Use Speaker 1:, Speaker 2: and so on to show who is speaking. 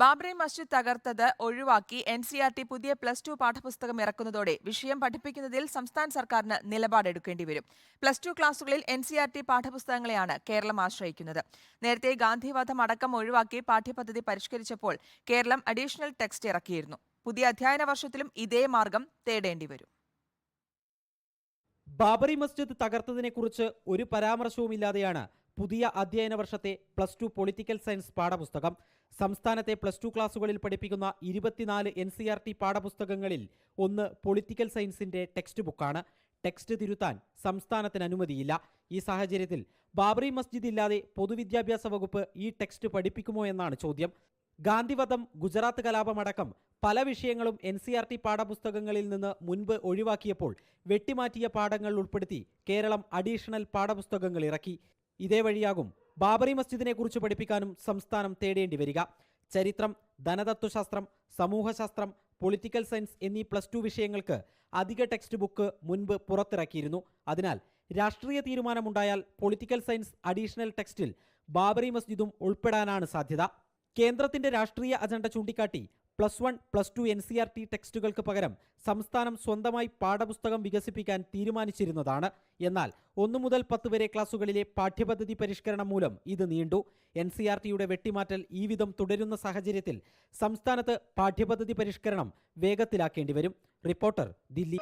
Speaker 1: ബാബ്രി മസ്ജിദ് തകർത്തത് ഒഴിവാക്കി N C R T പുതിയ പ്ലസ് ടു പാഠപുസ്തകം ഇറക്കുന്നതോടെ വിഷയം പഠിപ്പിക്കുന്നതിൽ സംസ്ഥാന സർക്കാരിന് നിലപാടെടുക്കേണ്ടി വരും. പ്ലസ് ടു ക്ലാസുകളിൽ എൻ സി ആർ ടി പാഠപുസ്തകങ്ങളെയാണ് കേരളം ആശ്രയിക്കുന്നത്. നേരത്തെ ഗാന്ധിവാദം അടക്കം ഒഴിവാക്കി പാഠ്യപദ്ധതി പരിഷ്കരിച്ചപ്പോൾ കേരളം അഡീഷണൽ ടെക്സ്റ്റ് ഇറക്കിയിരുന്നു. പുതിയ അധ്യയന വർഷത്തിലും ഇതേ മാർഗം തേടേണ്ടി വരും.
Speaker 2: ബാബറി മസ്ജിദ് തകർത്തതിനെക്കുറിച്ച് ഒരു പരാമർശവുമില്ലാതെയാണ് പുതിയ അധ്യയന വർഷത്തെ പ്ലസ് ടു പൊളിറ്റിക്കൽ സയൻസ് പാഠപുസ്തകം. സംസ്ഥാനത്തെ പ്ലസ് ടു ക്ലാസുകളിൽ പഠിപ്പിക്കുന്ന ഇരുപത്തിനാല് എൻ സി ആർ ടി പാഠപുസ്തകങ്ങളിൽ ഒന്ന് പൊളിറ്റിക്കൽ സയൻസിന്റെ ടെക്സ്റ്റ് ബുക്കാണ്. ടെക്സ്റ്റ് തിരുത്താൻ സംസ്ഥാനത്തിന് അനുമതിയില്ല. ഈ സാഹചര്യത്തിൽ ബാബറി മസ്ജിദ് ഇല്ലാതെ പൊതുവിദ്യാഭ്യാസ വകുപ്പ് ഈ ടെക്സ്റ്റ് പഠിപ്പിക്കുമോ എന്നാണ് ചോദ്യം. ഗാന്ധിവധം ഗുജറാത്ത് കലാപമടക്കം പല വിഷയങ്ങളും എൻ സി ആർ ടി പാഠപുസ്തകങ്ങളിൽ നിന്ന് മുൻപ് ഒഴിവാക്കിയപ്പോൾ വെട്ടിമാറ്റിയ പാഠങ്ങൾ ഉൾപ്പെടുത്തി കേരളം അഡീഷണൽ പാഠപുസ്തകങ്ങൾ ഇറക്കി. ഇതേ വഴിയാകും. ബാബറി മസ്ജിദിനെ കുറിച്ച് പഠിപ്പിക്കാനും സംസ്ഥാനം തേടേണ്ടി വരിക. ചരിത്രം ധനതത്വശാസ്ത്രം സമൂഹശാസ്ത്രം പൊളിറ്റിക്കൽ സയൻസ് എന്നീ പ്ലസ് ടു വിഷയങ്ങൾക്ക് അധിക ടെക്സ്റ്റ് ബുക്ക് മുൻപ് പുറത്തിറക്കിയിരുന്നു. അതിനാൽ രാഷ്ട്രീയ തീരുമാനമുണ്ടായാൽ പൊളിറ്റിക്കൽ സയൻസ് അഡീഷണൽ ടെക്സ്റ്റിൽ ബാബറി മസ്ജിദും ഉൾപ്പെടാനാണ് സാധ്യത. കേന്ദ്രത്തിന്റെ രാഷ്ട്രീയ അജണ്ട ചൂണ്ടിക്കാട്ടി plus one plus two N C R T ടെക്സ്റ്റുകൾക്ക് പകരം സംസ്ഥാനം സ്വന്തമായി പാഠപുസ്തകം വികസിപ്പിക്കാൻ തീരുമാനിച്ചിരുന്നതാണ്. എന്നാൽ ഒന്നു മുതൽ പത്ത് വരെ ക്ലാസുകളിലെ പാഠ്യപദ്ധതി പരിഷ്കരണം മൂലം ഇത് നീണ്ടു. എൻ സി ആർ ടിയുടെ വെട്ടിമാറ്റൽ ഈ വിധം തുടരുന്ന സാഹചര്യത്തിൽ സംസ്ഥാനത്ത് പാഠ്യപദ്ധതി പരിഷ്കരണം വേഗത്തിലാക്കേണ്ടി വരും റിപ്പോർട്ടർ ദില്ലി.